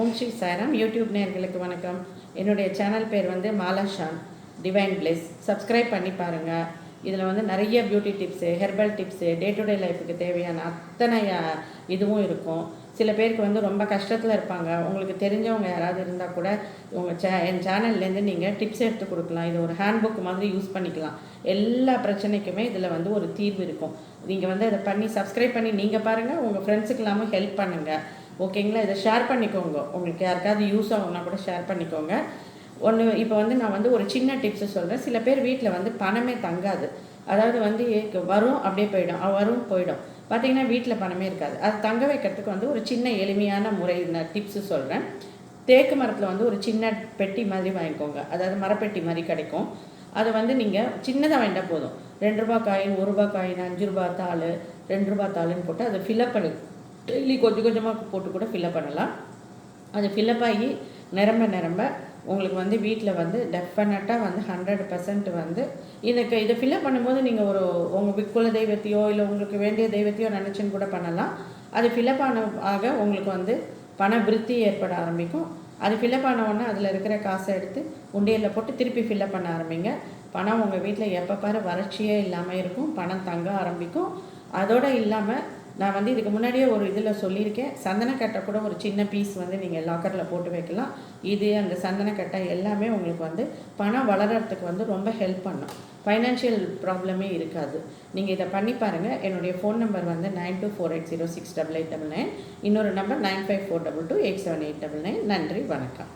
ஓம் Sri Sairam. YouTube நேர்களுக்கு வணக்கம். என்னுடைய சேனல் பேர் வந்து Mala Shan divine place subscribe பண்ணி பாருங்கள் இதில் வந்து நிறைய beauty tips herbal tips day to day லைஃபுக்கு தேவையான அத்தனை இதுவும் இருக்கும். சில பேருக்கு வந்து ரொம்ப கஷ்டத்தில் இருப்பாங்க. உங்களுக்கு தெரிஞ்சவங்க யாராவது இருந்தால் கூட உங்கள் சே என் சேனல்லேருந்து நீங்கள் டிப்ஸ் எடுத்து கொடுக்கலாம். இது ஒரு ஹேண்ட்புக் மாதிரி யூஸ் பண்ணிக்கலாம். எல்லா பிரச்சனைக்குமே இதில் வந்து ஒரு தீர்வு இருக்கும். நீங்கள் வந்து அதை பண்ணி சப்ஸ்கிரைப் பண்ணி நீங்கள் பாருங்கள் உங்கள் ஃப்ரெண்ட்ஸுக்கு இல்லாமல் ஹெல்ப் பண்ணுங்கள் ஓகேங்களா? இதை ஷேர் பண்ணிக்கோங்க. உங்களுக்கு யாருக்காவது யூஸ் ஆகும்னா கூட ஷேர் பண்ணிக்கோங்க. ஒன்று இப்போ வந்து நான் வந்து ஒரு சின்ன டிப்ஸு சொல்கிறேன் சில பேர் வீட்டில் வந்து பணமே தங்காது. அதாவது வந்து ஏ- வரும் அப்படியே போயிடும். வரும் போயிடும். பார்த்தீங்கன்னா வீட்டில் பணமே இருக்காது. அது தங்க வைக்கிறதுக்கு வந்து ஒரு சின்ன எளிமையான முறை நான் டிப்ஸு சொல்கிறேன் தேக்கு மரத்தில் வந்து ஒரு சின்ன பெட்டி மாதிரி வாங்கிக்கோங்க. அதாவது மரப்பெட்டி மாதிரி கிடைக்கும். அதை வந்து நீங்கள் சின்னதாக வேண்டாம் போதும். ரெண்டு ரூபா காயின் ஒரு ரூபா காயின் அஞ்சு ரூபா தாள் ரெண்டு ரூபா தாளுன்னு போட்டு அதை ஃபில்அப் பண்ணு டெய்லி கொஞ்சம் கொஞ்சமாக போட்டு கூட ஃபில்அப் பண்ணலாம். அது ஃபில்லப் ஆகி நிரம்ப நிரம்ப உங்களுக்கு வந்து வீட்டில் வந்து டெஃபினட்டாக வந்து ஹண்ட்ரட் பர்சன்ட் வந்து இதுக்கு இதை ஃபில்லப் பண்ணும்போது நீங்கள் ஒரு உங்கள் குல தெய்வத்தையோ இல்லை உங்களுக்கு வேண்டிய தெய்வத்தையோ நினச்சின்னு கூட பண்ணலாம். அது ஃபில்அப் ஆன ஆக உங்களுக்கு வந்து பண விருத்தி ஏற்பட ஆரம்பிக்கும். அது ஃபில்அப் ஆன அதில் இருக்கிற காசை எடுத்து உண்டியலில் போட்டு திருப்பி ஃபில்அப் பண்ண ஆரம்பிங்க. பணம் உங்கள் வீட்டில் எப்போ பாரு வறட்சியே இல்லாமல் இருக்கும். பணம் தங்க ஆரம்பிக்கும். அதோடு இல்லாமல் நான் வந்து இதுக்கு முன்னாடியே ஒரு இதில் சொல்லியிருக்கேன். சந்தனக்கட்டை கூட ஒரு சின்ன பீஸ் வந்து நீங்கள் லாக்கரில் போட்டு வைக்கலாம். இது அந்த சந்தனக்கட்டை எல்லாமே உங்களுக்கு வந்து பணம் வளர்கிறதுக்கு வந்து ரொம்ப ஹெல்ப் பண்ணும். ஃபைனான்ஷியல் ப்ராப்ளமே இருக்காது. நீங்கள் இதை பண்ணி பாருங்கள் என்னுடைய ஃபோன் நம்பர் வந்து nine two four eight zero six double eight double nine இன்னொரு number nine five four double two eight seven eight double nine நன்றி வணக்கம்.